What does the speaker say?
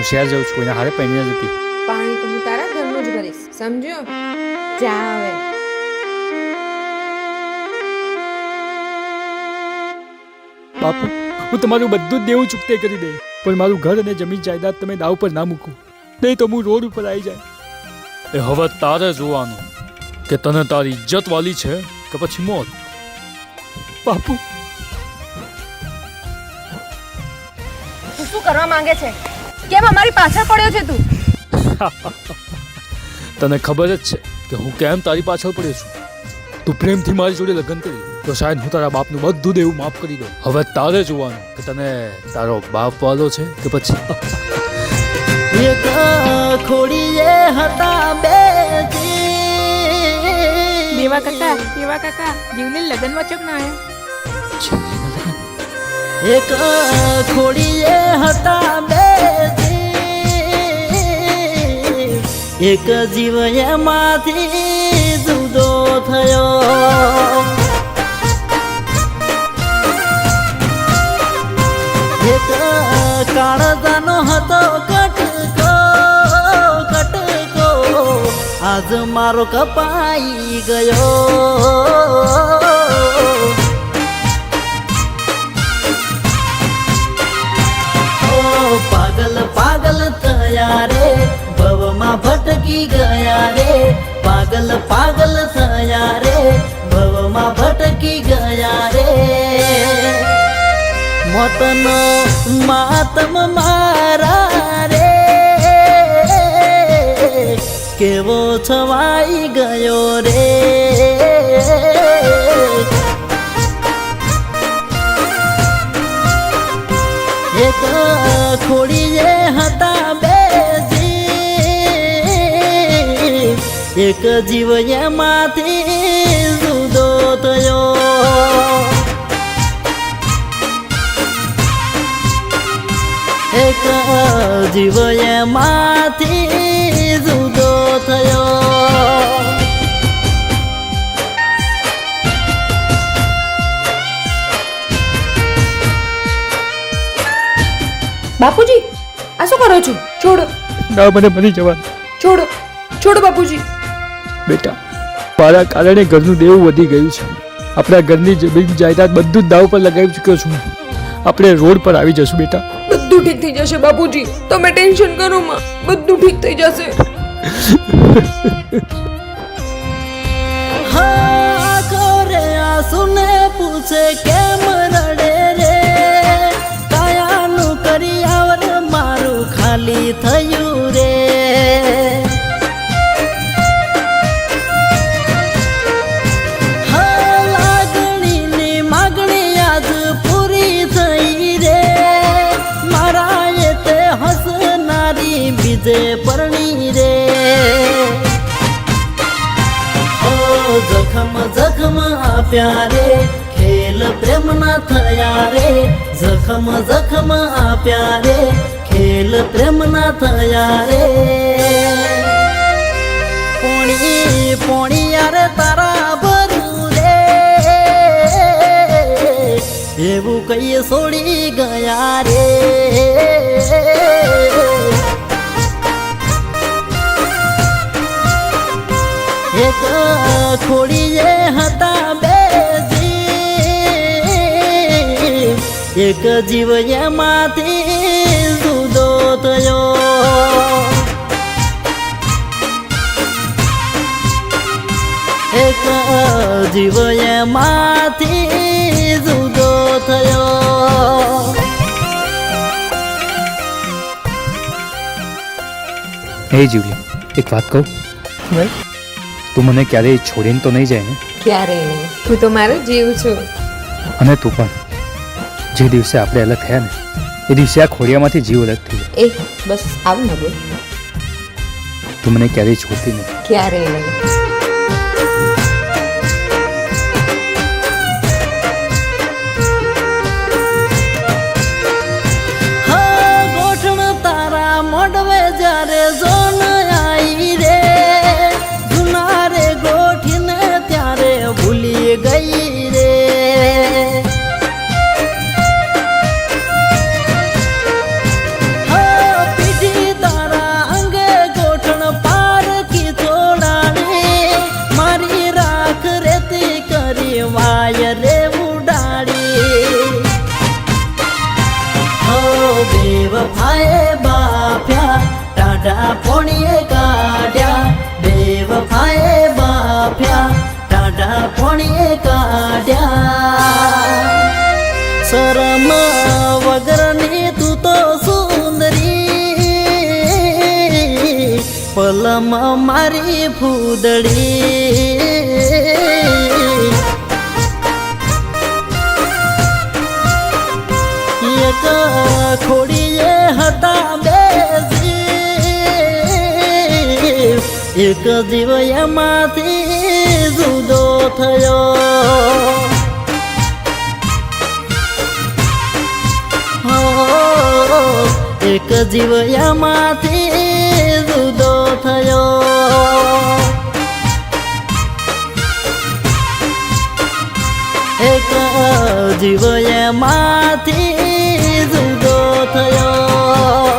હું શહેર જાઉં છું એના હારે પૈણી જતી. પાણી તો હું તારા ઘરનું જ ભરીશ સમજ્યો? જા હવે. બાપુ હું તમારું બધું જ દેવું ચૂકતે કરી દે પણ મારું ઘર અને જમીન જાયદાદ તમે દાવ પર ના મૂકો. નહીં તો હું રોડ ઉપર આવી જાય. એ હવે તારે જોવાનું કે તને તારી ઇજ્જત વાલી છે કે પછી મોત? બાપુ. શું કરવા માંગે છે? કેમ અમારી પાછળ પડ્યો છે તું? તને ખબર જ છે કે હું કેમ તારી પાછળ પડ્યો છું? તું પ્રેમથી મારી જોડે લગ્ન કરી તો શાયદ હું તારા બાપનું બધું દેવું માફ કરી દઉં. હવે તારે જોવાનું કે તને તારો બાપ વાલો છે કે પછી? એક ખોડીએ હતા બે દેવા કાકા દેવા કાકા જીવને લગ્નમાં ચમ ના આવ્યા? એક ખોડીએ હતા બે. એક જીવ એમાંથી જુદો થયો. એક કાળજાનો હતો કટકો કટકો. આજ મારો કપાઈ ગયો. ભટકી ગયા રે. પાગલ પાગલ થયા રે. ભવમાં ભટકી ગયા રે. મોતનો માતમ મારા રે. કેવો છવાઈ ગયો રે. એક જીવ એમાંથી જુદો થયો. એક જીવ એમાંથી જુદો થયો. બાપુજી આ શું કરો છો? છોડો. ના મને મરી જવા છોડો. છોડો બાપુજી. બેટા મારા કારણે ઘરનું દેવું વધી ગયું છે. આપણા ઘરની જમીન જાયદાદ બધું જ દાવ પર લગાવી ચૂક્યો છું. આપણે રોડ પર આવી જશું બેટા. બધું ઠીક થઈ જશે બાપુજી. તમે ટેન્શન કરો માં. બધું ઠીક થઈ જશે. પરણી રે જખમ જખમ આપ્યા રે ખેલ પ્રેમ ના થયા રે જખમ જખમ આપ્યા રે ખેલ પ્રેમ ના થયા રે પોણી પોણી યાર તારા ભરું રે એવું કઈ છોડી ગયા રે એક ખોડીએ હતા બે જી. એક જીવ એમાંથી જુદો થયો એક જીવ એમાંથી જુદો થયો હે જીવલી એક વાત કહું તું મને ક્યારેય છોડીને તો નહીં જાય ને? ક્યારે નહીં? તું તો મારો જીવ છો. અને તું પણ. જે દિવસે આપણે અલગ થયા ને એ દિવસે આ ખોડિયામાંથી જીવ અલગ થઈ જાય. એ બસ આવું ન બોલ. તું મને ક્યારેય છોડતી નહીં. ક્યારેય નહીં? વાય રે ઉડાડી હો દેવ ભાઈ બાપ્યા ટાટા ફોણીએ કાઢ્યા દેવ ભાઈ બાપ્યા ટાટા ફોણીએ કાઢ્યા શરમ વગરની તું તો સુંદરી પલમ મારી ફૂદડી એક ખોડીએ હતા બેસી. એક જીવ એમાંથી જુદો થયો. એક જીવ એમાંથી જુદો થયો. એક જીવ એમાંથી 朋友。